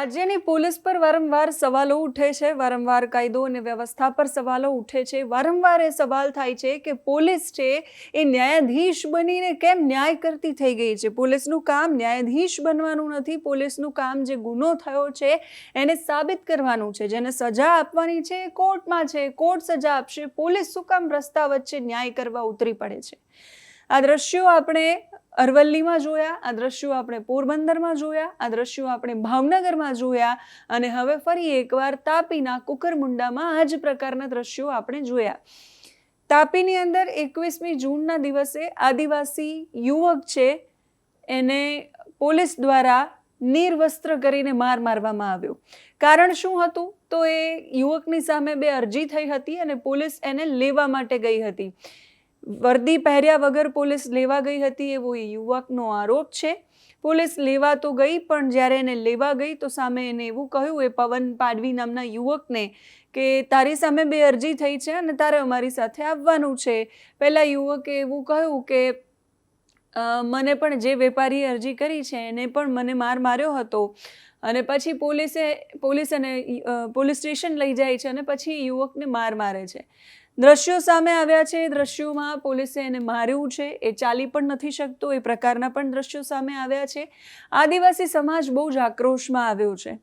રાજ્યની પોલીસ પર વારંવાર સવાલો ઉઠે છે, વારંવાર કાયદો અને વ્યવસ્થા પર સવાલો ઉઠે છે. વારંવાર એ સવાલ થાય છે કે પોલીસ છે એ ન્યાયાધીશ બનીને કેમ ન્યાય કરતી થઈ ગઈ છે? પોલીસનું કામ ન્યાયાધીશ બનવાનું નથી, પોલીસનું કામ જે ગુનો થયો છે એને સાબિત કરવાનું છે. જેને સજા આપવાની છે એ કોર્ટમાં છે, કોર્ટ સજા આપશે, પોલીસ શું કામ રસ્તા વચ્ચે ન્યાય કરવા ઉતરી પડે છે? આ દ્રશ્યો આપણે અરવલ્લીમાં જોયા, આ દ્રશ્યો આપણે પોરબંદરમાં જોયા, આ દ્રશ્યો આપણે ભાવનગરમાં જોયા અને હવે ફરી એકવાર તાપીના કુકરમુંડામાં આ જ પ્રકારના દ્રશ્યો આપણે જોયા. તાપીની અંદર એકવીસમી જૂનના દિવસે આદિવાસી યુવક છે, એને પોલીસ દ્વારા નિર્વસ્ત્ર કરીને માર મારવામાં આવ્યો. કારણ શું હતું? તો એ યુવકની સામે બે અરજી થઈ હતી અને પોલીસ એને લેવા માટે ગઈ હતી. વર્દી પહેર્યા વગર પોલીસ લેવા ગઈ હતી એવો એ યુવકનો આરોપ છે. પોલીસ લેવા તો ગઈ, પણ જ્યારે એને લેવા ગઈ તો સામે એને એવું કહ્યું, એ પવન પાડવી નામના યુવકને કે તારી સામે બે અરજી થઈ છે અને તારે અમારી સાથે આવવાનું છે. પહેલાં યુવકે એવું કહ્યું કે મને પણ જે વેપારીએ અરજી કરી છે એને પણ મને માર માર્યો હતો. અને પછી પોલીસે, પોલીસ એને પોલીસ સ્ટેશન લઈ જાય છે અને પછી યુવકને માર મારે છે. દ્રશ્યો સામે આવ્યા છે. દ્રશ્યોમાં પોલીસે એને માર્યું છે. એ ચાલી પણ નથી શકતો. એ પ્રકારના પણ દ્રશ્યો સામે આવ્યા છે. આદિવાસી સમાજ બહુ જ આક્રોશમાં આવ્યો છે.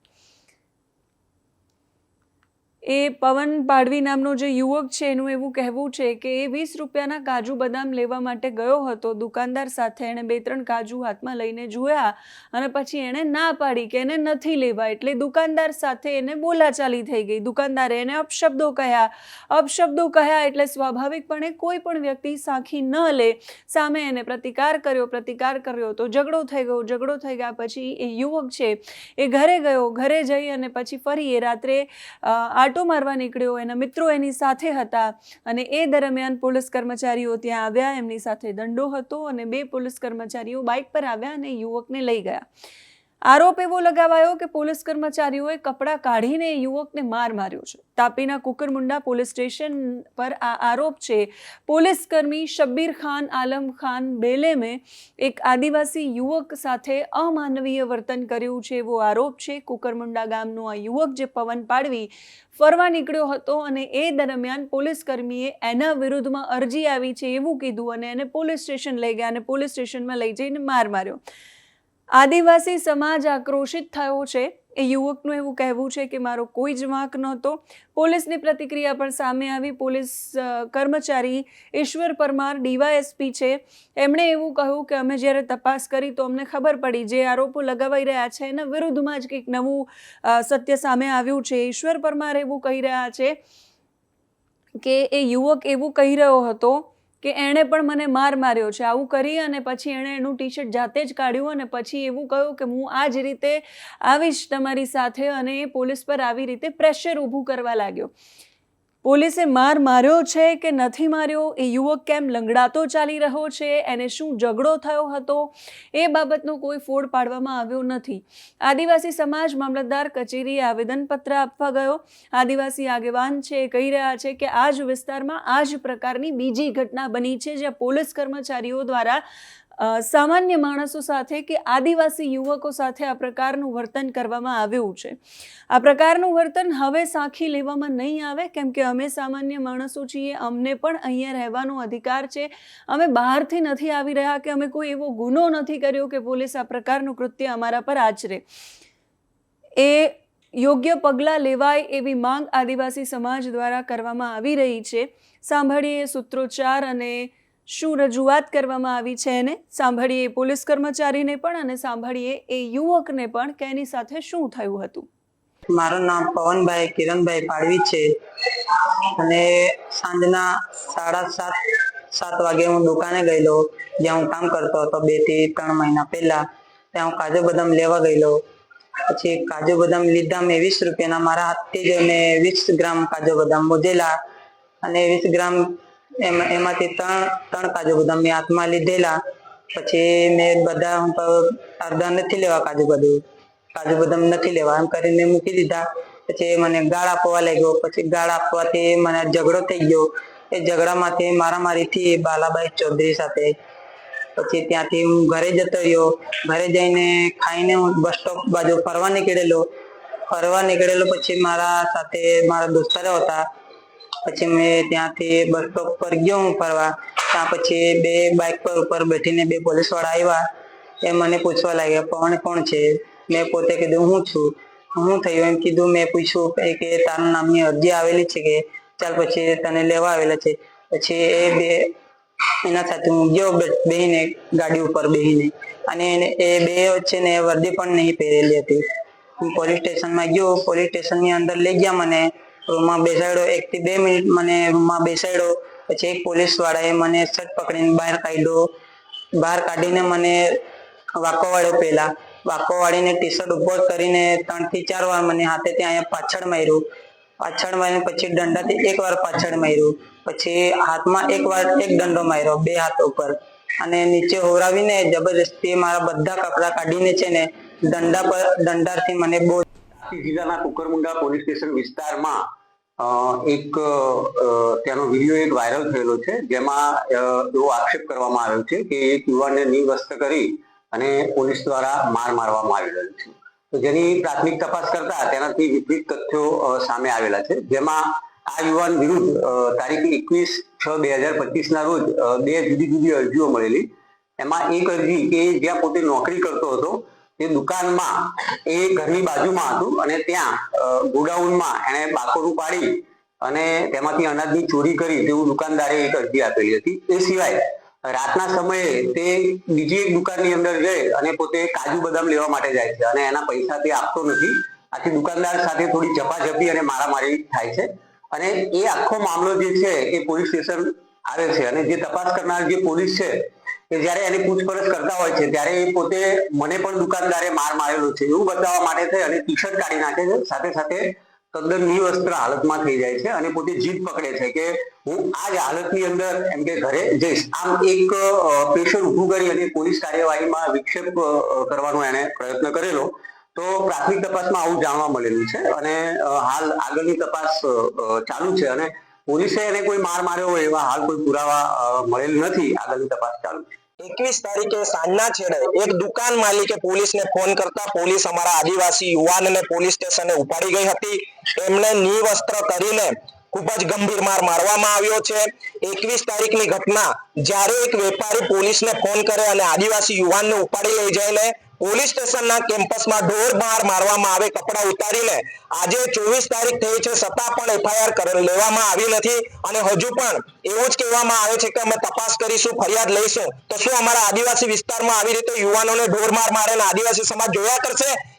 એ પવન પાડવી નામનો જે યુવક છે એનું એવું કહેવું છે કે એ વીસ રૂપિયાના કાજુ બદામ લેવા માટે ગયો હતો. દુકાનદાર સાથે એણે બે ત્રણ કાજુ હાથમાં લઈને જોયા અને પછી એણે ના પાડી કે એને નથી લેવા. એટલે દુકાનદાર સાથે એને બોલાચાલી થઈ ગઈ. દુકાનદારે એને અપશબ્દો કહ્યા. અપશબ્દો કહ્યા એટલે સ્વાભાવિકપણે કોઈ પણ વ્યક્તિ સાખી ન લે. સામે એને પ્રતિકાર કર્યો પ્રતિકાર કર્યો તો ઝઘડો થઈ ગયો. ઝઘડો થઈ ગયા પછી એ યુવક છે એ ઘરે ગયો. ઘરે જઈ અને પછી ફરી એ રાત્રે અ, આટો મારવા નીકળ્યો, એના મિત્રો એની સાથે હતા અને એ દરમિયાન પોલીસ કર્મચારીઓ ત્યાં આવ્યા, એમની સાથે દંડો હતો અને બે પોલીસ કર્મચારીઓ બાઇક પર આવ્યા અને યુવકને લઈ ગયા. આરોપ એવો લગાવાયો કે પોલીસ કર્મચારીઓએ કપડાં કાઢીને યુવકને માર માર્યો છે. તાપીના કુકરમુંડા પોલીસ સ્ટેશન પર આ આરોપ છે. પોલીસ કર્મી શબ્બીર ખાન, આલમ ખાન બેલેમે એક આદિવાસી યુવક સાથે અમાનવીય વર્તન કર્યું છે એવો આરોપ છે. કુકરમુંડા ગામનો આ યુવક જે પવન પાડવી ફરવા નીકળ્યો હતો અને એ દરમિયાન પોલીસ કર્મીએ એના વિરુદ્ધમાં અરજી આવી છે એવું કીધું અને એને પોલીસ સ્ટેશન લઈ ગયા અને પોલીસ સ્ટેશનમાં લઈ જઈને માર માર્યો. આદિવાસી સમાજ આક્રોશિત થયો છે. એ યુવકનું એવું કહેવું છે કે મારો કોઈ જ વાંક નહોતો. પોલીસની પ્રતિક્રિયા પણ સામે આવી. પોલીસ કર્મચારી ઈશ્વર પરમાર ડીવાયએસપી છે. એમણે એવું કહ્યું કે અમે જ્યારે તપાસ કરી તો અમને ખબર પડી જે આરોપો લગાવાઈ રહ્યા છે એના વિરુદ્ધમાં જ કંઈક નવું સત્ય સામે આવ્યું છે. ઈશ્વર પરમાર એવું કહી રહ્યા છે કે એ યુવક એવું કહી રહ્યો હતો કે એણે પણ મને માર માર્યો છે. આવું કરી અને પછી એણે એનું ટી શર્ટ જાતે જ કાઢ્યું અને પછી એવું કહ્યું કે હું આ જ રીતે આવીશ તમારી સાથે અને એ પોલીસ પર આવી રીતે પ્રેશર ઊભું કરવા લાગ્યો. પોલીસે માર માર્યો છે કે નથી માર્યો? એ યુવક કેમ લંગડાતો ચાલી રહ્યો છે? એને શું ઝઘડો થયો હતો? એ બાબતનો કોઈ ફોડ પાડવામાં આવ્યો નથી. આદિવાસી સમાજ મામલતદાર કચેરીએ આવેદનપત્ર આપવા ગયો. આદિવાસી આગેવાન છે એ કહી રહ્યા છે કે આ જ વિસ્તારમાં આ જ પ્રકારની બીજી ઘટના બની છે જ્યાં પોલીસ કર્મચારીઓ દ્વારા સામાન્ય માણસો સાથે કે આદિવાસી યુવકો સાથે આ પ્રકારનું વર્તન કરવામાં આવ્યું છે. આ પ્રકારનું વર્તન હવે સાખી લેવામાં નહીં આવે, કેમ કે અમે સામાન્ય માણસો છીએ, અમને પણ અહીંયા રહેવાનો અધિકાર છે. અમે બહારથી નથી આવી રહ્યા કે અમે કોઈ એવો ગુનો નથી કર્યો કે પોલીસ આ પ્રકારનું કૃત્ય અમારા પર આચરે. એ યોગ્ય પગલાં લેવાય એવી માંગ આદિવાસી સમાજ દ્વારા કરવામાં આવી રહી છે. સાંભળીએ સૂત્રોચ્ચાર અને શું રજૂઆત કરવામાં આવી છે એને? સાંભળીએ પોલીસ કર્મચારીને પણ અને સાંભળીએ એ યુવકને પણ કે એની સાથે શું થયું હતું? મારું નામ પવનભાઈ કિરણભાઈ પાડવી છે અને સાંજના સાડા સાત સાત વાગે હું દુકાને ગયેલો, જ્યાં હું કામ કરતો હતો બેથી ત્રણ મહિના પહેલા, ત્યાં હું કાજુ બદામ લેવા ગયેલો. પછી કાજુ બદામ લીધા મેં વીસ રૂપિયાના, મારા હાથથી જ મેં વીસ ગ્રામ કાજુ બદામ મોજેલા અને વીસ ગ્રામ એમાંથી ત્રણ ત્રણ કાજુ બદામ મેં હાથમાં લીધેલા. પછી મેં બધા અડધા નથી લેવા કાજુ બધું. કાજુ બદામ નથી લેવા, એમ કરીને મૂકી દીધા. પછી મને ગાળ આપવા લાગ્યો. પછી ગાળ આપવાથી મને ઝઘડો થઈ ગયો. એ ઝઘડામાંથી મારામારીથી બાલાબાઈ ચૌધરી સાથે. પછી ત્યાંથી હું ઘરે જતો રહ્યો. ઘરે જઈને ખાઈને હું બસ સ્ટોપ બાજુ ફરવા નીકળેલો. ફરવા નીકળેલો પછી મારા સાથે મારા દોસ્તારો હતા. પછી મેં ત્યાંથી બસ સ્ટોપ પર ગયો હું ફરવા. ત્યાં પછી બે બાઇક પર ઉપર બેઠીને બે પોલીસવાળા આવ્યા. એ મને પૂછવા લાગ્યા, પવન કોણ છે? મેં પોતે કીધું, હું છું. હું થયું એમ કીધું, મેં પૂછ્યું કે તારા નામની અરજી આવેલી છે કે? ચાલ પછી તને લેવા આવેલા છે. પછી એ બે એના સાથે હું ગયો બેહીને ગાડી ઉપર બેહીને. અને એ બે છે ને વર્દી પણ નહીં પહેરેલી હતી. હું પોલીસ સ્ટેશનમાં ગયો પોલીસ સ્ટેશનની અંદર લઈ ગયા મને. રૂમમાં બેસાડ્યો. એક થી બે મિનિટ મને રૂમમાં બેસાડ્યો. પછી એક પોલીસ વાળાએ મને શર્ટ પકડીને બહાર કાઢ્યો. બહાર કાઢીને મને વાકો વાળ્યો પહેલા. વાકો વાળીને ટી શર્ટ ઉપર કરીને ત્રણથી ચાર વાર મને હાથે ત્યાં પાછળ માર્યું. પાછળ માર્યું પછી દંડાથી એક વાર પાછળ માર્યું. પછી હાથમાં એક વાર એક દંડો માર્યો બે હાથ ઉપર. અને નીચે હોરાવીને જબરજસ્તી મારા બધા કપડા કાઢીને છે ને દંડા પર દંડાથી મને બહુ જિલ્લાના કુકરમુંડા પોલીસ સ્ટેશન વિસ્તારમાં એક ત્યાંનો વીડિયો એક વાયરલ થયેલો છે, જેમાં એવો આક્ષેપ કરવામાં આવ્યો છે કે એક યુવાનને નિવસ્ત કરી અને પોલીસ દ્વારા માર મારવામાં આવી રહ્યો છે. તો જેની પ્રાથમિક તપાસ કરતા તેનાથી વિપરીત તથ્યો સામે આવેલા છે. જેમાં આ યુવાન વિરુદ્ધ તારીખ એકવીસ છ બે હજાર પચીસ ના રોજ બે જુદી જુદી અરજીઓ મળેલી. એમાં એક અરજી કે જ્યાં પોતે નોકરી કરતો હતો તે દુકાનમાં, એ ઘરની બાજુમાં હતું અને ત્યાં ગોડાઉનમાં એણે બાકોરું પાડી અને તેમાંથી અનાજની ચોરી કરી તેવું દુકાનદારે એક અરજી આપેલી હતી. એ સિવાય, રાતના સમયે તે બીજી એક દુકાનની અંદર જઈ અને પોતે કાજુ બદામ લેવા માટે જાય છે અને એના પૈસા તે આપતો નથી. આથી દુકાનદાર સાથે થોડી ઝપાઝપી અને મારામારી થાય છે અને એ આખો મામલો જે છે એ પોલીસ સ્ટેશન આવે છે અને જે તપાસ કરનાર જે પોલીસ છે કે જ્યારે એની પૂછપરછ કરતા હોય છે, ત્યારે એ પોતે મને પણ દુકાનદારે માર મારેલો છે. એવું બતાવવા માટે થઈ અને ટી શર્ટ કાઢી નાખે છે, સાથે સાથે તદ્દન નિવસ્ત્ર હાલતમાં થઈ જાય છે, અને પોતે જીદ પકડે છે કે હું આ જ હાલતની અંદર એમ કે ઘરે જઈશ. આમ એક પ્રેશર ઊભું કરી અને પોલીસ કાર્યવાહીમાં વિક્ષેપ કરવાનો એને પ્રયત્ન કરેલો. તો પ્રાથમિક તપાસમાં આવું જાણવા મળેલું છે, અને હાલ આગળની તપાસ ચાલુ છે, અને પોલીસે એને કોઈ માર માર્યો હોય એવા હાલ કોઈ પુરાવા મળેલ નથી. આગળની તપાસ ચાલુ એકવીસ તારીખે સાંજના છેડે એક દુકાન માલિકે પોલીસને ફોન કરતા પોલીસ અમારા આદિવાસી યુવાનને પોલીસ સ્ટેશને ઉપાડી ગઈ હતી. એમને નિવસ્ત્ર કરીને ખૂબ જ ગંભીર માર મારવામાં આવ્યો છે. એકવીસ તારીખની ઘટના જ્યારે એક વેપારી પોલીસને ફોન કરે અને આદિવાસી યુવાનને ઉપાડી લઈ જઈને પોલીસ સ્ટેશનના કેમ્પસમાં ઢોર માર મારવામાં આવે, કપડા ઉતારીને. આજે ચોવીસ તારીખ થઈ છે છતાં પણ એફઆઈઆર લેવામાં આવી નથી. અને હજુ પણ એવું જ કહેવામાં આવે છે કે અમે તપાસ કરીશું, ફરિયાદ લઈશું. તો શું અમારા આદિવાસી વિસ્તારમાં આવી રીતે યુવાનોને ઢોર માર મારે આદિવાસી સમાજ જોયા કરશે?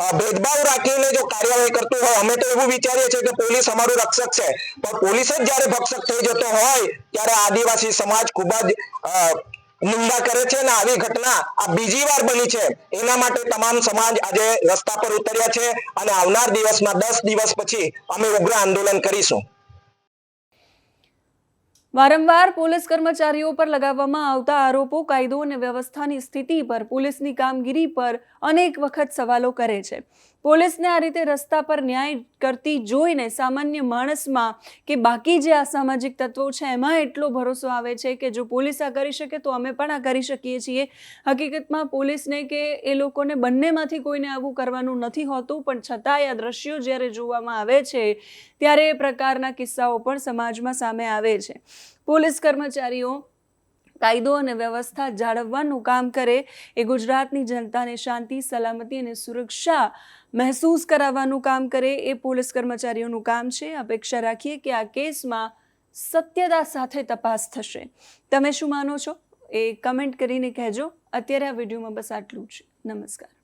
ભેદભાવ રાખીને જો કાર્યવાહી કરતું હોય, અમે તો એવું વિચારીએ છીએ કે પોલીસ અમારું રક્ષક છે. પણ પોલીસ જ જ્યારે ભક્ષક થઈ જતો હોય, ત્યારે આદિવાસી સમાજ ખૂબ જ નિંદા કરે છે અને આવી ઘટના આ બીજી વાર બની છે. એના માટે તમામ સમાજ આજે રસ્તા પર ઉતર્યા છે અને આવનાર દિવસમાં દસ દિવસ પછી અમે ઉગ્ર આંદોલન કરીશું. વારંવાર પોલીસ કર્મચારીઓ પર લગાવવામાં આવતા આરોપો, કાયદો અને વ્યવસ્થાની સ્થિતિ પર, પોલીસની કામગીરી પર અનેક વખત સવાલો કરે છે. પોલીસને આ રીતે રસ્તા પર ન્યાય કરતી જોઈને સામાન્ય માણસમાં કે બાકી જે અસામાજિક તત્વો છે, એમાં એટલો ભરોસો આવે છે કે જો પોલીસ આ કરી શકે તો અમે પણ આ કરી શકીએ છીએ. હકીકતમાં પોલીસને કે એ લોકોને બંનેમાંથી કોઈને આવું કરવાનું નથી હોતું, પણ છતાંય આ દ્રશ્યો જ્યારે જોવામાં આવે છે, ત્યારે એ પ્રકારના કિસ્સાઓ પણ સમાજમાં સામે આવે છે. પોલીસ કર્મચારીઓ કાયદો અને વ્યવસ્થા જાળવવાનું કામ કરે, એ ગુજરાતની જનતાને શાંતિ, સલામતી અને સુરક્ષા મહેસૂસ કરાવવાનું કામ કરે, એ પોલીસ કર્મચારીઓનું કામ છે. અપેક્ષા રાખીએ કે આ કેસમાં સત્યતા સાથે તપાસ થશે. તમે શું માનો છો? એ કમેન્ટ કરીને કહેજો. અત્યારે આ વિડીયોમાં બસ આટલું જ. નમસ્કાર.